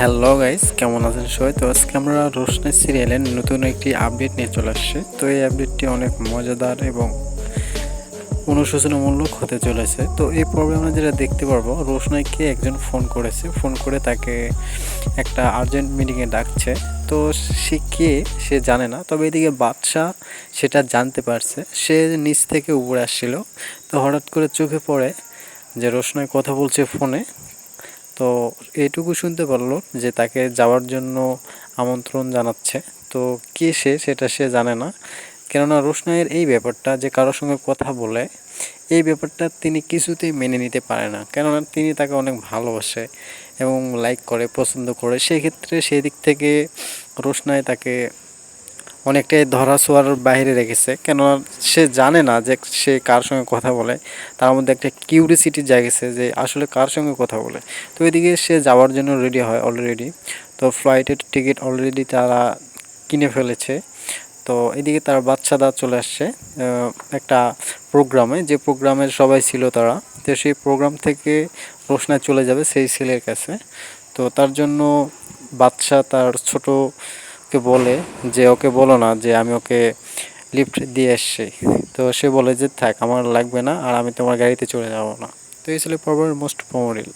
Hello guys কেমন আছেন সবাই? তো আজকে আমরা রোশনাই সিরিয়ালের নতুন একটি আপডেট নিয়ে চলে আসছে। তো এই আপডেটটি অনেক মজাদার এবং অনুশোচনামূলক হতে চলেছে। তো এই পর্বে আমরা যেটা দেখতে পারব, রোশনাইকে একজন ফোন করেছে। ফোন করে তাকে একটা আর্জেন্ট মিটিংয়ে ডাকছে। তো সে কে, সে জানে না। তবে এদিকে বাদশাহ সেটা জানতে পারছে। সে নিচ থেকে উপরে আসছিল। তো হঠাৎ করে চোখে পড়ে যে রোশনাই কথা বলছে ফোনে। তো এইটুকু শুনতে পারল যে তাকে যাওয়ার জন্য আমন্ত্রণ জানাচ্ছে। তো কে সে সেটা সে জানে না। কেননা রোশনাইয়ের এই ব্যাপারটা যে কারোর সঙ্গে কথা বলে, এই ব্যাপারটা তিনি কিছুতেই মেনে নিতে পারে না। কেননা তিনি তাকে অনেক ভালোবাসে এবং লাইক করে, পছন্দ করে। সেক্ষেত্রে সেই দিক থেকে রোশনাই তাকে অনেকটাই ধরা ছোঁয়ার বাইরে রেখেছে। কেননা সে জানে না যে সে কার সঙ্গে কথা বলে। তার মধ্যে একটা কিউরিসিটি জাগেছে যে আসলে কার সঙ্গে কথা বলে। তো এদিকে সে যাওয়ার জন্য রেডি হয় অলরেডি তো ফ্লাইটের টিকিট অলরেডি তারা কিনে ফেলেছে। তো এদিকে তার বাচ্চাদা চলে আসছে একটা প্রোগ্রামে। যে প্রোগ্রামে সবাই ছিল তারা। তো সেই প্রোগ্রাম থেকে রোশনায় চলে যাবে সেই ছেলের কাছে। তো তার জন্য বাচ্চা তার ছোটোকে বলে যে, ওকে বলো না যে, আমি ওকে লিফট দিয়ে এসছি। তো সে বলে যে, থাক, আমার লাগবে না আর আমি তোমার গাড়িতে চলে যাব না। তো এই ছিল পর্বের মোস্ট প্রমোরিল